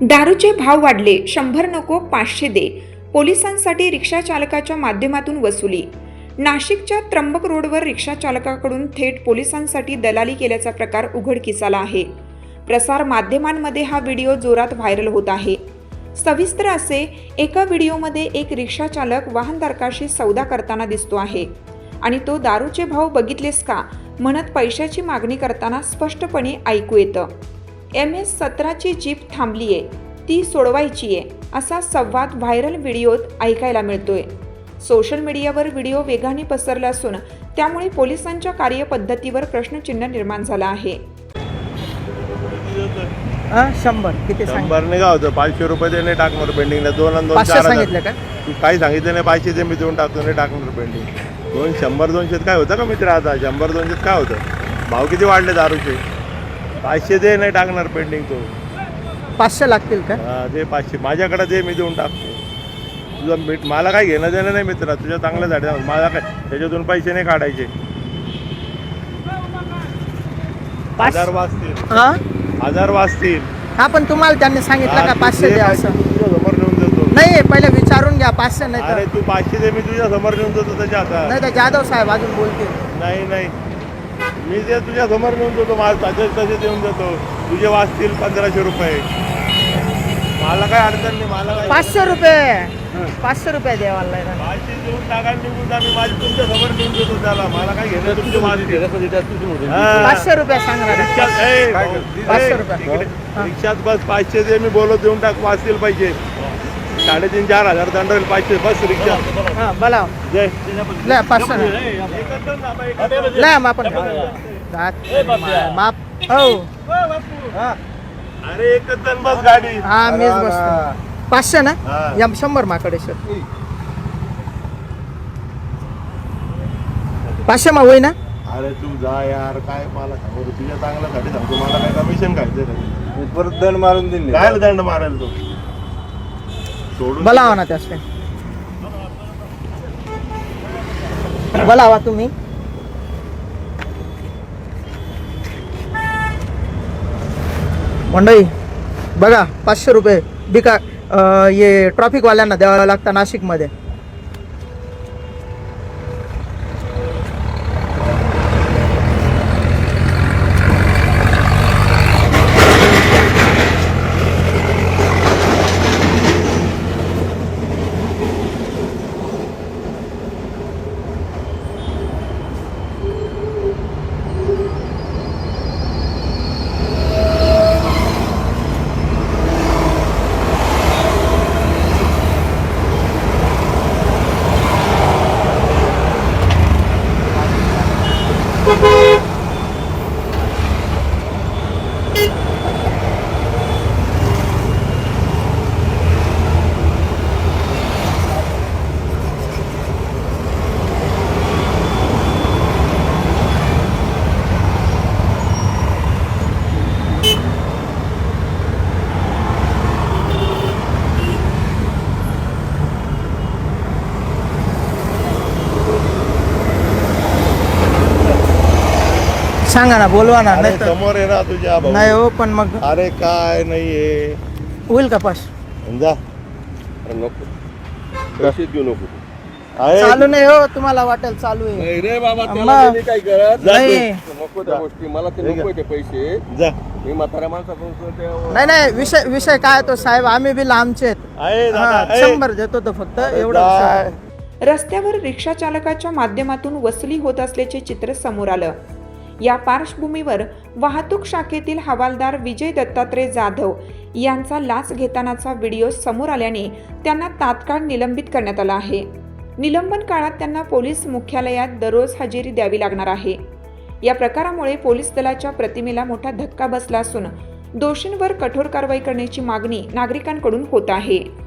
दारूचे भाव वाढले शंभर नको पाचशे दे. पोलिसांसाठी रिक्षा चालकाच्या माध्यमातून वसुली. नाशिकच्या त्र्यंबक रोडवर रिक्षा चालकाकडून थेट पोलिसांसाठी दलाली केल्याचा प्रकार उघडकीस आला आहे. प्रसार माध्यमांमध्ये हा व्हिडिओ जोरात व्हायरल होत आहे. सविस्तर असे एका व्हिडिओमध्ये एक रिक्षा चालक वाहनधारकाशी सौदा करताना दिसतो आहे. आणि तो दारूचे भाव बघितलेस का? म्हणत पैशाची मागणी करताना स्पष्टपणे ऐकू येतं. एम एस सतराची जीप थांबलीये ती सोडवायची आहे असा संवाद व्हायरल व्हिडिओत ऐकायला मिळतोय. सोशल मीडियावर व्हिडिओ वेगाने पसरला असून त्यामुळे पोलिसांच्या कार्यपद्धतीवर प्रश्नचिन्ह निर्माण झाला आहे. हा शंभर. किती सांग शंभर नाही का? होतं पाचशे रुपये नाही टाकणार पेंडिंगला दोन आणि दोन पाचशे चार हजार. सांगितलं का? तू काही सांगितलं नाही पाचशे ते मी देऊन टाकतो नाही टाकणार पेंडिंग दोन शंभर दोनशेत काय होतं का मित्र आता? शंभर दोनशेत काय होतं? भाव किती वाढले दारूचे? पाचशे ते नाही टाकणार पेंडिंग तो. पाचशे लागतील का? हा ते पाचशे. माझ्याकडे ते मी देऊन टाकतो. तुझं मीठ मला काय घेणं देणं नाही मित्र. तुझ्या चांगल्यासाठी आहे. मला काय त्याच्यातून पैसे नाही काढायचे. हजार वाचतील. हा? हजार वाचतील. हा पण तुम्हाला त्यांनी सांगितलं का पाचशे असं? तुझ्या समोर नेऊन देतो. नाही पहिले विचारून घ्या पाचशे नाही अरे तू पाचशे दे मी तुझ्या समोर नेऊन देतो त्याच्या हातात नाही तर जाधव साहेब अजून बोलतील. नाही नाही. मी ते तुझ्या समोर नेऊन देतो मला तसे तसे देऊन देतो तुझे वाचतील पंधराशे रुपये. मला काय अडचण नाही मला काय पाचशे रुपये. पाचशे रुपये द्यावाला देऊन टाका निघून जा मी माझी तुमच्यासमोर नेऊन देतो त्याला. मला काय घेणं तुमचे वाचतील. पाचशे रुपये सांगणार आहे. रिक्षात ए, पाचशे रुपये. रिक्षात बस पाचशे दे मी बोलत देऊन टाक वाचतील पाहिजे साडेतीन चार हजार दंड होईल पाचशे बस रिक्षा. हा बोला. जय. लय पाचशे. लय माप आपण माप. हो. अरे एकच जण बस गाडी. हा मीच बसतो. पाचशे ना. या शंभर माकडे सर. पाचशे मा होई ना? अरे तू जा यार. काय मला तुझ्या चांगल्यासाठी सांगतो. मला काय कमिशन खायचं परत दंड मारून दिले. काय दंड मारेल तू? बोलावा ना त्यास बोलावा तुम्ही. मंडळी बघा पाचशे रुपये बिका अं, हे ट्रॉफिकवाल्यांना द्यावं लागतं नाशिकमध्ये. सांगा ना बोलवा ना अरे नाही तर समोर ना तुझ्या भाऊ. नाही हो पण मग अरे काय नाहीये होईल का पाच जा. अरे नको. पैसे घेऊ नको. आहे चालू नाही हो तुम्हाला वाटेल चालू आहे. नाही रे बाबा अम्मा. त्याला मी काय करत जा नाही. नको त्या गोष्टी मला ते नको ते पैसे. जा. मी म्हाताऱ्या माणसापासून ते- नाही नाही विषय विषय काय तो साहेब आम्ही बी लांबचे आहेत. आहे हा, दादा आहे. शंभर देतो तो फक्त एवढं. रस्त्यावर रिक्षा चालकाच्या माध्यमातून वसुली होत असल्याचे चित्र समोर आलं. या पार्श्वभूमीवर वाहतूक शाखेतील हवालदार विजय दत्तात्रय जाधव यांचा लाच घेतानाचा व्हिडिओ समोर आल्याने त्यांना तात्काळ निलंबित करण्यात आला आहे. निलंबन काळात त्यांना पोलीस मुख्यालयात दररोज हजेरी द्यावी लागणार आहे. या प्रकारामुळे पोलीस दलाच्या प्रतिमेला मोठा धक्का बसला असून दोषींवर कठोर कारवाई करण्याची मागणी नागरिकांकडून होत आहे.